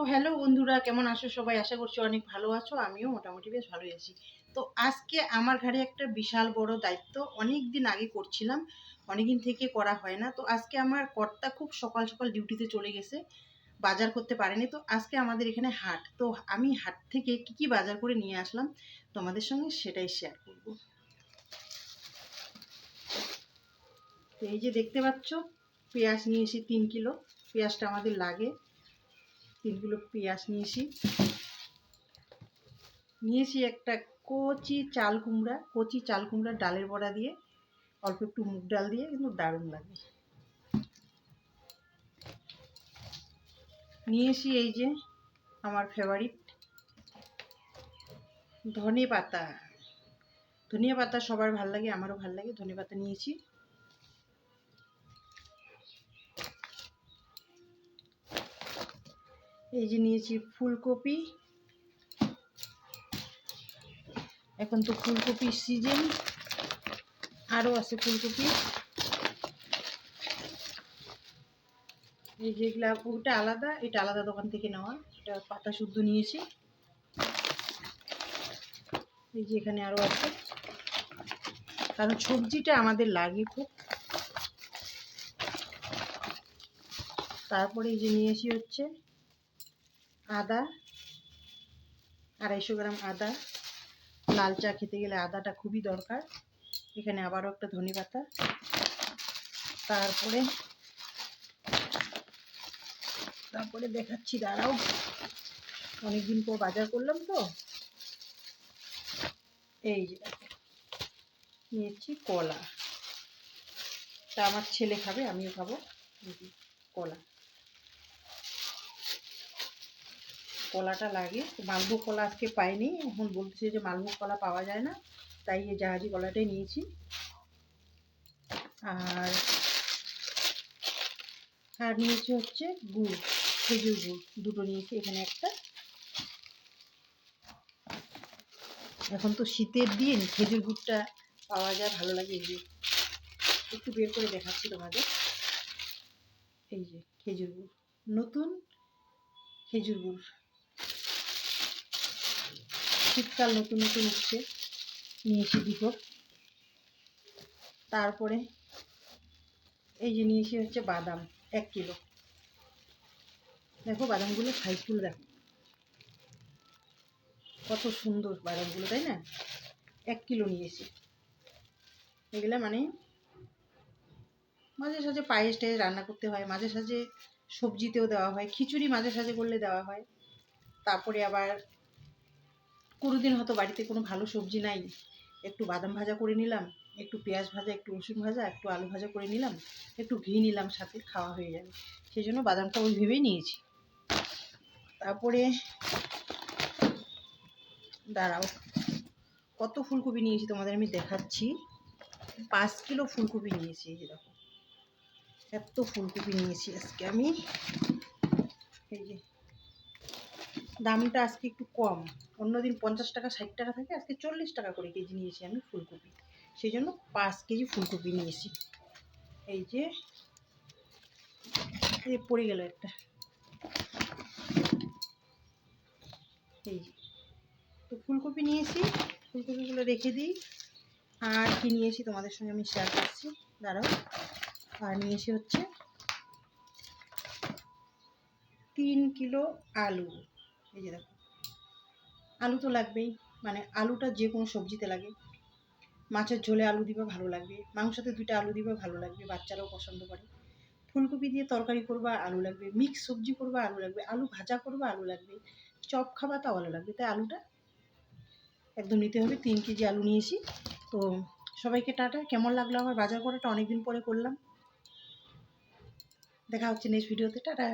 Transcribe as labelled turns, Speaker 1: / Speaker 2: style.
Speaker 1: তো হ্যালো বন্ধুরা, কেমন আছো সবাই? আশা করছি অনেক ভালো আছো। আমিও মোটামুটি বেশ ভালোই আছি। তো আজকে আমার ঘাড়ে একটা বিশাল বড় দায়িত্ব। অনেক দিন আগে করছিলাম, অনেকদিন থেকে করা হয় না। তো আজকে আমার কর্তা খুব সকাল সকাল ডিউটিতে চলে গেছে, বাজার করতে পারেনি। তো আজকে আমাদের এখানে হাট। তো আমি হাট থেকে কি কি বাজার করে নিয়ে আসলাম, তোমাদের সঙ্গে সেটাই শেয়ার করব। এই যে দেখতে পাচ্ছ, পেঁয়াজ নিয়ে এসে তিন কিলো। পেঁয়াজটা আমাদের লাগে। তিন কিলো পেঁয়াজ নিয়েছি। নিয়েছি একটা কচি চাল কুমড়া, কচি চাল কুমড়া ডালের বড়া দিয়ে, অল্প একটু মুগ ডাল দিয়ে কিন্তু দারুণ লাগে। নিয়েছি এই যে আমার ফেভারিট ধনে পাতা ধনিয়া পাতা সবার ভালো লাগে, আমারও ভালো লাগে ধনে পাতা নিয়েছি। এই যে নিয়েছি ফুলকপি। এখন তো ফুলকপির সিজন আরও আছে ফুলকপি। এই যেগুলা ওটা আলাদা, এটা আলাদা দোকান থেকে নেওয়া। এটা পাতা শুদ্ধ নিয়েছি। এই যে এখানে আরও আছে। কারণ সবজিটা আমাদের লাগে খুব। তারপরে এই যে নিয়েছি হচ্ছে আদা, আড়াইশো গ্রাম আদা। লাল চা খেতে গেলে আদাটা খুবই দরকার। এখানে আবারও একটা ধনে পাতা। তারপরে তারপরে দেখাচ্ছি, দাঁড়াও। অনেকদিন পর বাজার করলাম তো। এই যে নিয়েছি কলা। তা আমার ছেলে খাবে, আমিও খাব। কলা। কলাটা লাগে। মালভোগ কলা আজকে পাইনি। এখন বলতেছে যে মালভোগ কলা পাওয়া যায় না, তাই এই জাহাজি কলাটাই নিয়েছি। আর আর নিয়েছি হচ্ছে গুড়, খেজুর গুড়, দুটো নিয়েছি এখানে একটা। এখন তো শীতের দিন, খেজুর গুড়টা পাওয়া যায়, ভালো লাগে এই যে। একটু বের করে দেখাচ্ছি তোমাদের। এই যে খেজুর গুড়, নতুন খেজুর গুড়। শীতকাল নতুন নতুন উঠছে নিয়েছি দুটো তারপরে এই যে নিয়েছি হচ্ছে বাদাম, এক কিলো। দেখো বাদামগুলো সাইজগুলো দেখো। কত সুন্দর বাদামগুলো, তাই না? এক কিলো নিয়েছি এগুলো মানে মাঝে সাঝে পায়েস টায়েস রান্না করতে হয়, মাঝে সাঝে সবজিতেও দেওয়া হয়, খিচুড়ি মাঝে সাঝে করলে দেওয়া হয়। তারপরে আবার কোনোদিন হয়তো বাড়িতে কোনো ভালো সবজি নাই। একটু বাদাম ভাজা করে নিলাম, একটু পেঁয়াজ ভাজা, একটু রসুন ভাজা, একটু আলু ভাজা করে নিলাম, একটু ঘি নিলাম, সাথে খাওয়া হয়ে যাবে। সেই জন্য বাদামটা ওই ভেবেই নিয়েছি। তারপরে দাঁড়াও, কত ফুলকপি নিয়েছি তোমাদের আমি দেখাচ্ছি। পাঁচ কিলো ফুলকপি নিয়েছি, এই দেখো, এত ফুলকপি নিয়েছি আজকে আমি। এই যে দামটা আজকে একটু কম। অন্যদিন পঞ্চাশ টাকা, ষাট টাকা থাকে, আজকে চল্লিশ টাকা করে কেজি নিয়েছি আমি ফুলকপি। সেই জন্য পাঁচ কেজি ফুলকপি নিয়েছি। এই যে, এই পড়ে গেল একটা। এই, তো ফুলকপি নিয়েছি, ফুলকপিগুলো রেখে দিই। আর কি নিয়েছি তোমাদের সঙ্গে আমি শেয়ার করছি। দাঁড়াও। আর নিয়েছি হচ্ছে তিন কিলো আলু। এই যে দেখো। আলু তো লাগবেই মানে আলুটা যে কোনো সবজিতে লাগে। মাছের ঝোলে আলু দিবে ভালো লাগবে, মাংসতে দুইটা আলু দিবে ভালো লাগবে, বাচ্চারাও পছন্দ করে। ফুলকপি দিয়ে তরকারি করবা, আলু লাগবে। মিক্স সবজি করবা, আলু লাগবে। আলু ভাজা করবা, আলু লাগবে। চপ খাবা, তাও আলু লাগবে। তাই আলুটা একদম নিতে হবে। তিন কেজি আলু নিয়েছি। তো সবাইকে টাটা। কেমন লাগল আমার বাজার করাটা? অনেকদিন পরে করলাম। দেখা হচ্ছে নেক্সট ভিডিওতে টাটা।